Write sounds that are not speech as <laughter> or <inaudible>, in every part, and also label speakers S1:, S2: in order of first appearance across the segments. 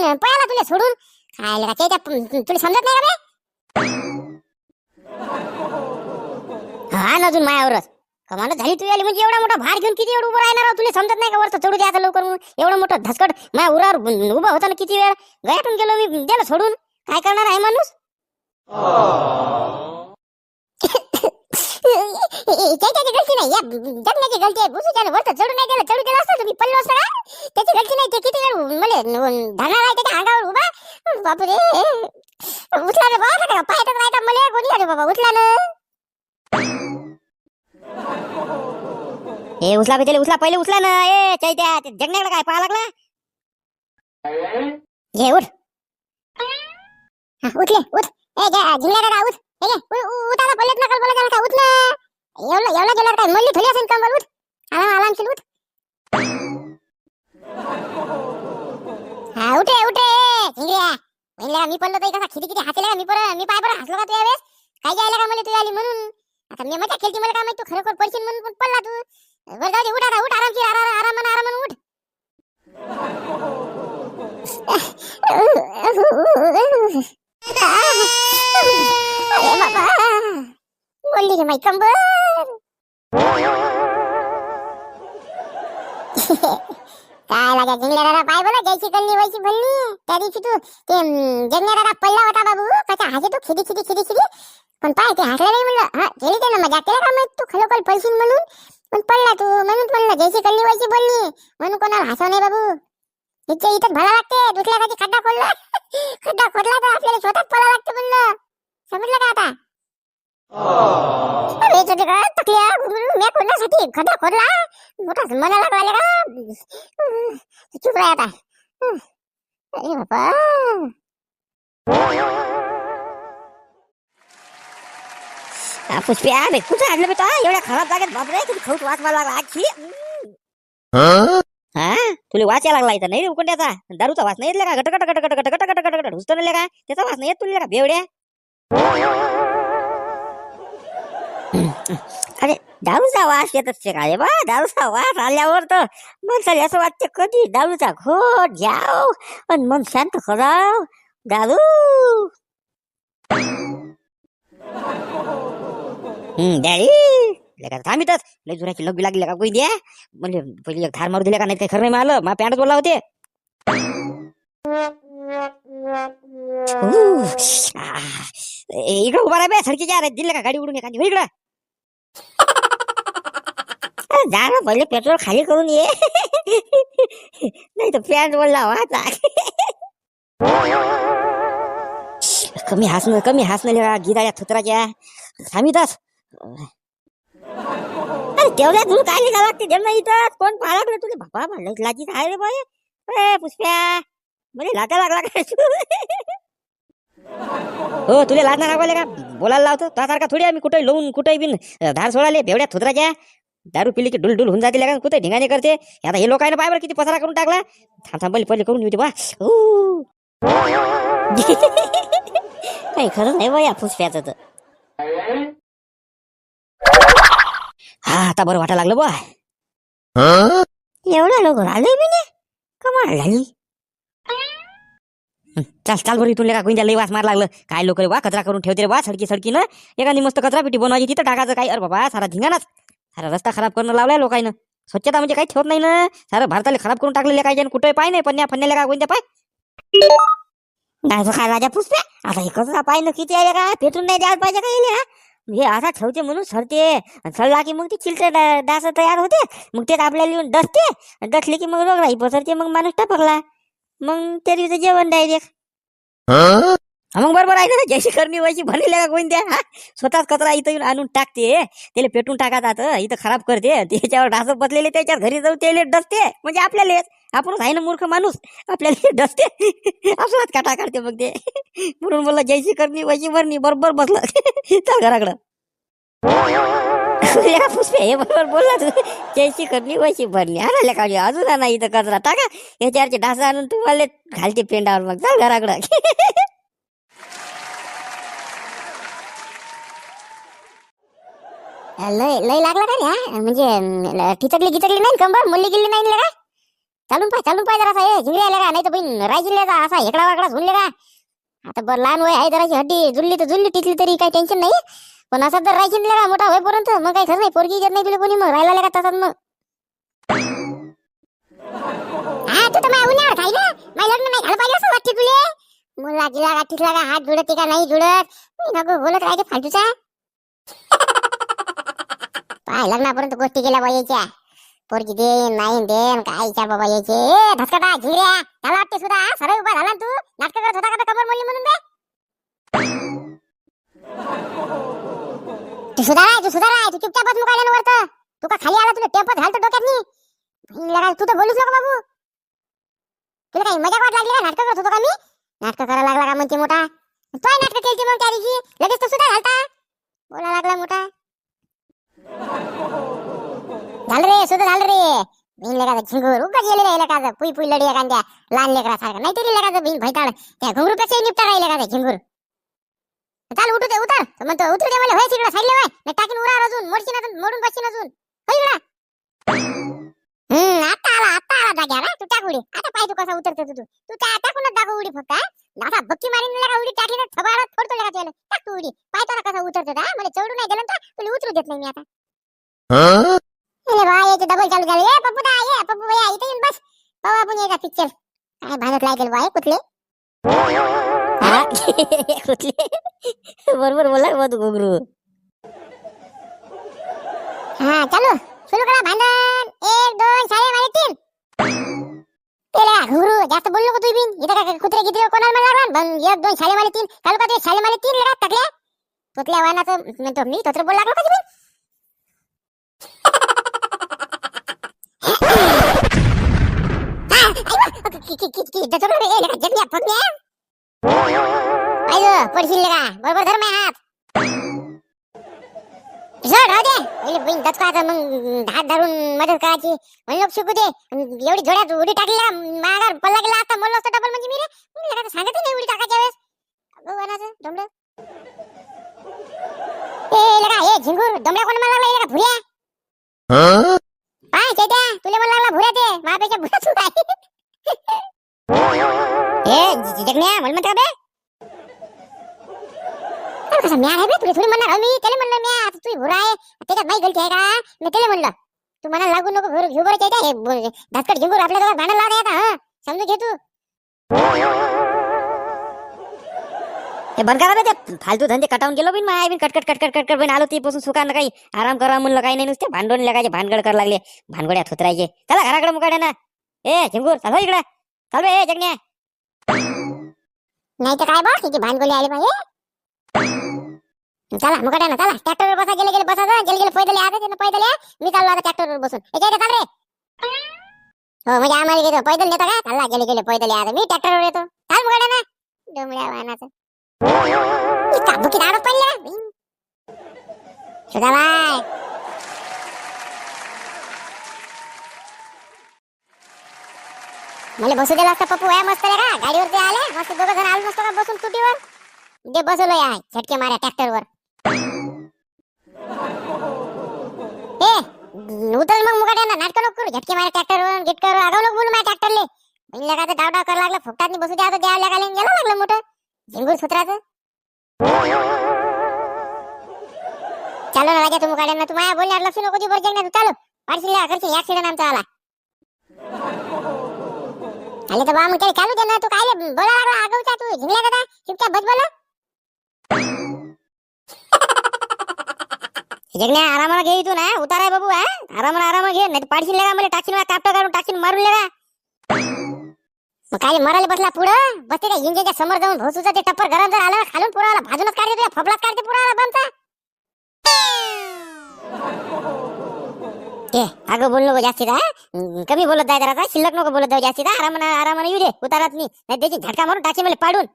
S1: ना पळाला तुला सोडून? काय लगा चैत्या तुला समजत नाही का बे? हा ना अजून मायावरच. कमाल झाली तू आली म्हणजे एवढा मोठा भार घेऊन किती वेळ उभं राहणार तुला समजत नाही का वरचं चढू द्या लवकर एवढं मोठं धसकट माझ्या उरावर उभं उभा होता ना किती वेळ? गयातून गेलो मी द्याला सोडून? काय करणार आहे माणूस? त्याची गलती नाही. या जगण्याची गलती आहे. बुसू बुसूच्या वरत चढू नाही त्याला चढू दिला असतं तुम्ही पल्लो असता का त्याची गलती नाही ते किती वेळ मला धाणार आहे त्याच्या अंगावर उभा? बापरे. उठला रे बाबा का पाय तर नाही मला कोणी अरे बाबा उठला ना ए उचला बे त्याला उचला पहिले उचला ना. ए चैत्या जगण्याकडे काय पाहा लागला? ये उठ. उठले उठ ए घ्या झिंगल्या दादा उठ ए घे उ- उ- उठाला पडलेत नकल बोला का उठ ना एवढं एवढं गेल्यावर काय मल्ली थोडी असेल कंबल उठ. आराम आरामशीर उठ. हा उठे उठे. झिंगल्या महिला मी पडलो तर कसा किती किती हसले का? मी पर मी पाय पर हसलो का तुझ्या वेळेस काय घ्यायला का मला तू आली म्हणून? आता मी मजा खेळती मला काय माहिती? तू खरोखर पडशील म्हणून पडला तू. बरं जाऊ दे उठ आता उठ. आरामशीर आराम आराम आराम उठ. बोलली रे माई कंबर <laughs> काय लागा जिंगल्याला पाय बोला जैसी कल्ली वैसी भल्ली त्या दिवशी तू ते जगण्याला पडला होता बाबू कसा हसे तू खिदी खिदी खिदी खिदी पण पाय ते हसलं नाही म्हणलं. हा गेली ते ना मजा. केला का माहीत तू खलोखल पळशील म्हणून? पण पडला तू म्हणून म्हणलं जैसी कल्ली वैसी बोलली म्हणून कोणाला हसव नाही बाबू. इथे इथं भला लागते. दुसऱ्या खाली खड्डा खोदला <laughs> खड्डा खोदला तर आपल्याला स्वतःच पळा लागते म्हणलं. समजलं का आता? अरे तुझे का तकल्या मी खोदण्यासाठी खड्डा खोदला मोठा मला लागला का चुप राह आता अरे बाबा पुष्प्या बे कुठं आणलं बेटा एवढ्या खराब जागेत बापरे तुला खाऊच वाच मला लागला आजची हा तुला वाच यायला लागला इथं नाही रे उकडण्याचा दारूचा वास नाही येतला का गट गट गट गट गट गट गट गट गट घुसतो नाही का त्याचा वास नाही येत तुला का बेवड्या अरे दारूचा वास येतच ते काय बा. दारूचा वास आल्यावर तर माणसाला असं वाटतं कधी दारूचा घोट घ्याव पण मन शांत कराव. दारू. डॅडी. लेका थांबितच लय जुराची लग्गी लागली का कोई द्या? म्हणजे पहिले एक धार मारू दिल्या का नाही ते खरं नाही मला मा पॅन्ट बोलला होते. इकडे उभा राहा बे. सडकीच्या अरे दिले का गाडी उडून एखादी? इकडं. जा ना पहिले पेट्रोल खाली करून ये. नाही तर पॅन्ट बोलला वाचा कमी हसणं कमी हसणं लेवा गिराया थुत्राच्या थांबितच अरे तेवढ्या दूर काय निघा लागते जेव्हा इथं कोण पाहा लागलं तुला? बाबा म्हणलं लाजी आहे रे बाय अरे पुष्प्या. म्हणजे लाटा लागला काय हो तुला लाजना लागले का? बोलायला लावतो. त्यासारखा थोडी आम्ही कुठे लावून कुठे बिन धार सोडाले बेवड्या थुत्राच्या दारू पिली की डुल डुल होऊन जाते का कुठे ढिंगाणे करते? आता हे लोकांना पाय बरं किती पसारा करून टाकला? थांब थांब पहिले पहिले करून येऊ दे बा. <laughs> काही खरं नाही बा या पुष्प्याचं तर. हा आता बरं वाटा लागलं बा. एवढ्या लोक आले मी कमाल झाली. हं, चल चाल बरं इथून का कोणत्या लई वास मार लागलं. काय लोक रे वा कचरा करून ठेवते रे वा सडकी सडकी ना. एखादी मस्त कचरा पेटी बनवायची तिथं टाकायचं काय? अरे बाबा सारा धिंगाणाच. अरे रस्ता खराब करणं लावलाय लोकांना स्वच्छता म्हणजे काही ठेवत नाही ना. सारं भारताला खराब करून टाकलेले काय कुठे पाय नाही पण फन्याला का कोणत्या पाय? नाही काय राजा पुसते आता हे पाय न किती आहे का? पेटून नाही द्यायला पाहिजे का हा? हे असा ठेवते म्हणून सरते. आणि सरला की मग ती चिलते डास तयार होते. मग ते आपल्याला येऊन डसते. डसले की मग रोग राही पसरते मग माणूस टपकला. मग त्या दिवशी जेवण डायरेक्ट मग बरोबर आहे ना जैसे करणी व्हायची भरलेल्या का कोणत्या? हा? स्वतःच कचरा इथं येऊन आणून टाकते. त्याला पेटून टाकतात इथं खराब करते. त्याच्यावर डास बसलेले त्याच्यावर घरी जाऊन त्याला डसते. म्हणजे आपल्याला आपणच आहे ना मूर्ख माणूस. आपल्याला डसते. आपलाच काटा काढते मग ते. म्हणून बोलला जैसी करणी व्हायची भरणी बरोबर बसलं. चल घराकडं. पुष्पे हे बरोबर बोलला तू. जैसी करणी व्हायची भरणी. आणल्या काढली अजून आणा इथं कचरा. टाका. याच्यावरचे डास आणून तुम्हाला घालते पेंडावर मग. चल घराकडं.
S2: लय लय लागला का रे हा? म्हणजे ठिचकली गिचकली नाही कंबर मुल्ली गिल्ली नाही का चालून पाय चालून पाय जरा हे झिंगड्या आल्या का नाही तर बहीण रायजिल्ल्याचा असा हेकडा वाकडा झुलले का आता बरं लहान वय आहे जराची हड्डी जुळली तर जुळली टिकली तरी काही टेन्शन नाही पण असं जर रायचिन का मोठा होईपर्यंत मग काही खरं नाही पोरगी जर नाही तुला कोणी मग राहिला का तसाच मग. हा तू तर माझ्या उन्हाळ्यात ना माझ्या लग्न नाही झालं पाहिजे असं वाटते तुले? मुला गिला गाठीतला का हात जुळत का नाही जुडत? मी नको बोलत राहते फालतूचा. पाय लग्नापर्यंत गोष्टी केल्या पाहिजेच्या पोरगी देन नाही देन काय इच्छा बाबा यायचे. ए धसकटा झिंगऱ्या त्याला वाटते सुद्धा? हा? सरळ उभा झाला ना तू? नाटक करत होता का तो कमर मोडली म्हणून बे तू सुधाराय तू सुधाराय तू चुपचाप बस मुकायला वरत तू का खाली आला तुला? टेम्पो घालतो डोक्यात नाही तू तर बोलूच नको बाबू. तुला काही मजा वाट लागली का? नाटक करत होतो का मी? नाटक करायला लागला का म्हणते मोठा? तोय नाटक केली मग त्या दिवशी? लगेच तो सुद्धा घालता बोला लागला मोठा. झालं रे सुद्धा झालं रे. बहीण लेखाचं झिंगूर उगाच गेले रे लेखाचं पुई पुई लढी एखाद्या लहान लेकरा सारखं. नाही तरी लेखाचं बहीण भैताळ. त्या घुंगरू कसे निपटा राहिले का झिंगूर. चाल उठू दे उतर. म्हणतो उतरू दे मला होय तिकडे साईडला होय. मी टाकीन उरा अजून मोडशीन अजून मोडून बसशीन अजून. होय इकडं. हम्म आता तू टाक उडी. आता पाय तू कसा उतरतो तू तू. त्या टाकूनच दाखव उडी फक्त असा बक्की मारीन का उडी टाकली थबारात फोडतो लगा त्याला टाक तू उडी. पाय तुला कसा उतरतो हा? मला चढू नाही दिलं तर तुला उतरू देत नाही मी आता. अरे याचे डबल चालू झाले. ए पप्पू दा ये पप्पू भैया इथे येऊन बस. पाहू आपण पिक्चर काय भांडत लागेल कुठले? <laughs>
S1: कुठले? बरोबर बोला बा तू घुगरू.
S2: हा चालू. सुरू करा भांडण. एक दोन साडे मारे तीन. तेला घुरू जास्त बोललो का तुम्ही इथं काय कुत्रे किती कोणाला मला लागला बन एक दोन शाळे मारे तीन चालू का ते शाळे मारे तीन लढा टाकल्या तुतल्या वाहनाचं म्हणतो मी तोत्र बोल लागलो का तुम्ही पडशील का बरोबर धर माझ्या हात सोड राहू दे. पहिले बहीण दचकायचं मग हात धरून मदत करायची. म्हणलं शिकू दे. एवढी जोड्यात उडी टाकल्या ना मागार पल्ला गेला आता म्हणलं असतं डबल म्हणजे मी रे. मी लगा सांगत नाही उडी टाकायच्या वेळेस. भगवानाचं डोंबड ए लगा ए झिंगूर डोंबड्या कोण मला लागला लगा भुऱ्या पाय चैत्या तुला मला लागला भुऱ्या ते. माझ्यापेक्षा भुऱ्या तू काय? <laughs> ए जगण्या म्हणलं म्हणते का बे? अरे कसं म्या आहे बे तुला थोडी म्हणणार मी त्याला म्हणलं म्या, आता तू भुरा आहे. त्याच्यात माझी गलती आहे का? मी त्याला म्हणलं, तू मला लागू नको घर घेऊ बरं चैत्या हे धसकट झिंगूर आपल्या दोघात भांडण लावता येतं हा. समजून घे तू.
S1: ते बंद करा ते फालतू धंदे कटावून गेलो बिन, माय बिन. कटकट कटकट कटकट बिन आलो ती पासून सुखानं काही. आराम करा म्हणलं काही नाही नुसते. भांडण लागायचे, भानगड कर लागले. भानगड्या थुतरायचे. चला घराकडे मुकाड्या ना ए, झिंगूर, चल हो इकडे. चल बे ए, जगण्या.
S2: नाही तर काय बा? किती भानगोली आली पाहिजे. चला मुकाट्या ना चला. ट्रॅक्टरवर बसा गेले गेले बसा गेले गेले पैदल या त्यानं पैदल या. मी चाललो आता ट्रॅक्टरवर बसून. याच्या चाल रे हो म्हणजे आम्हाला घेतो. पैदल नेता का चालला गेले गेले पैदल या मी ट्रॅक्टरवर येतो. चाल मग ना डोंबड्या वाहनाचं इतका आडत पडल्या. मला बसू दिला असता पप्पू. वया मस्त रे का? गाडीवर ते आले. मस्त दोघं जण आलो नसतो का बसून तुटीवर दे बसवलं या झटके मारा ट्रॅक्टरवर. उतर मग मुकाट्या ना नाटक नको करू. झटके माऱ्या ट्रॅक्टरवर गिटकर आगाव नको बोलू माझ्या ट्रॅक्टरले पहिल्या का डाव डाव करायला लागलं. फुकटात नाही बसू द्या आता. द्यावं लागायला गेलं लागलं मोठं. झिंगूर सूत्राचं. चालो ना राजा तू मुकाट्या तू माझ्या बोलण्यावर लक्ष नको देऊ. बरं ना चालो. चालू पाडशील करशील ऍक्सिडेंट आमचा आला. आले तर बा मग त्याला चालू दे ना. तू काय बोला लागला. आगवचा तू. झिंगला दादा. चुपचाप बस बोला. जगण्या आरामाला घे इथून उतार बाबू हा. आरामाला आरामाला घे. नाही पाडशील मला टाकशील मला कापटा काढून टाकशील मारून लेगा मग काय मरायला बसला पुढं? बसते का इंजेच्या समोर जाऊन भोसूचा ते टप्पर गरम जर आलं खालून पुराला भाजूनच काढते तुला फबलाच काढते पुराला बनता ते अगं बोल नको जास्तीत हा. कमी बोलत जाय जरा शिल्लक नको बोलत जाऊ जास्तीत आरामानं आरामानं येऊ दे उतारात नाही नाही त्याची झटका मारून टाकी मला पाडून.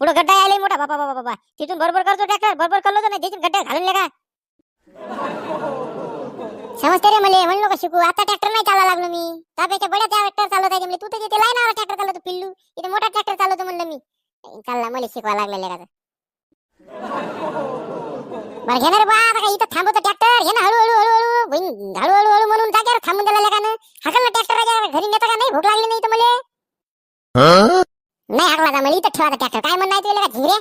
S2: पुढे गड्डा यायला मोठा. बाबा बाबा बाबा. तिथून बरोबर करतो ट्रॅक्टर बरोबर करलो तर नाही त्याची घालून का समजते रे मला म्हणलो का शिकू. आता ट्रॅक्टर नाही चालवा लागलो मी. त्यापेक्षा बड्या ट्रॅक्टर चालवत आहे तू तर तिथे लाईन ट्रॅक्टर चालवतो पिल्लू. इथे मोठा ट्रॅक्टर चालवतो म्हणलं मी. चालला मला शिकवा लागलेले का बरं घेणार बा आता काय इथं थांबवतो ट्रॅक्टर घे ना हळूहळू हळूहळू. बहीण हळूहळू हळू म्हणून जागेवर थांबून दिला लेकानं. ना ना ट्रॅक्टर घरी नेता का नाही? भूक लागली नाही तर मला. नाही हाकला मला इथं ठेवा ट्रॅक्टर काय म्हणणं आहे तुला का झिरे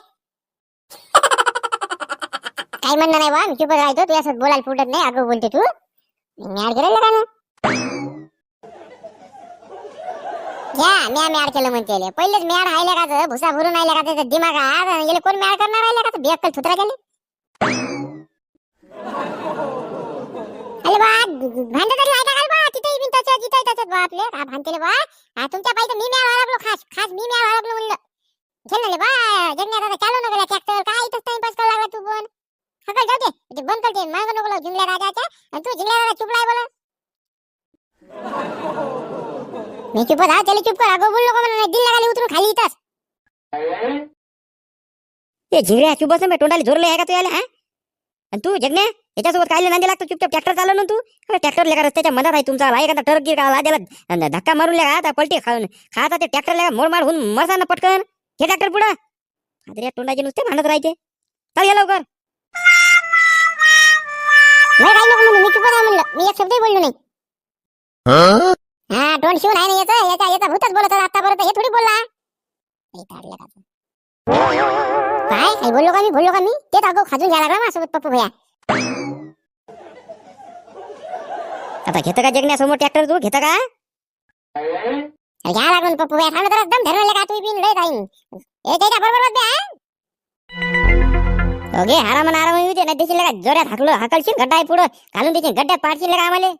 S2: काय म्हणणं नाही बा मी चुपच राहतो तू असं बोलायला फुटत नाही अगं बोलते तू. मी मॅड केलं का ना घ्या म्या मॅड केलं म्हणते ले. पहिलेच मॅड हायले का भुसा भरून आयले का त्याचा दिमाग आहे याला कोण मॅड करणार राहिले का? बेअक्कल थुतरा गेले अरे बा भांडे तरी आहे का बा तिथे त्याच्यात बा आपले का भांडतेले बा तुमच्या पाहिजे मी मॅड लागलो खास. खास मी मॅड लागलो म्हणलं. चल ना बा जगण्यात आता चालू नको ट्रॅक्टर काय इथंच टाइमपास करायला लागला तू पण? हकल जाऊ दे. म्हणजे ते बंद करते मागं नको लावू जिंगल्या राजाच्या. आणि तू जिंगल्या राजा चुपलाय बोला मी चुप राहा त्याला चुप कर. अगं बोललो का म्हणून दिल लगाली उतरून खाली इथंच.
S1: ते झिंगऱ्या चुप बस ना बे, तोंडाला झोरले आहे का तू याला हा? आणि तू जगण्या? याच्यासोबत काय नांदी लागतो? चुपचाप ट्रॅक्टर चालव ना तू. ट्रॅक्टर लेखा रस्त्याच्या मनात आहे तुमचा एखादा ट्रक गिर का त्याला धक्का मारून लेका आता पलटी खाऊन. खाता ते ट्रॅक्टर लेका. मोड मार होऊन मरसा ना पटकन. हे ट्रॅक्टर पुढं. आता या तोंडाचे नुसते भांडत राहते चल या लवकर.
S2: नाही काही म्हणून मी म्हणलं. मी एक शब्दही बोललो नाही. हा तोंड शिवून आहे ना याचं? याचा याचा भूतच बोलत होता आतापर्यंत हे थोडी बोलला. हे काढलं का काय? काय बोललो का मी? बोललो का मी? तेच अगो खाजून घ्यायला लागला माझ्यासोबत पप्पू भैया.
S1: आता घेतं का जगण्यासमोर ट्रॅक्टर तू? घेता का?
S2: घ्या लागून पप्पू या सांगत एकदम धरवलं का तू बिन? लय जाईन. ए ते का बरोबर बघ
S1: ओके आराम आराम येऊ दे नाही देशील का? जोरात हाकलो हाकलशील गड्डा पुढं घालून देशील गड्ड्यात पाडशील का आम्हाला?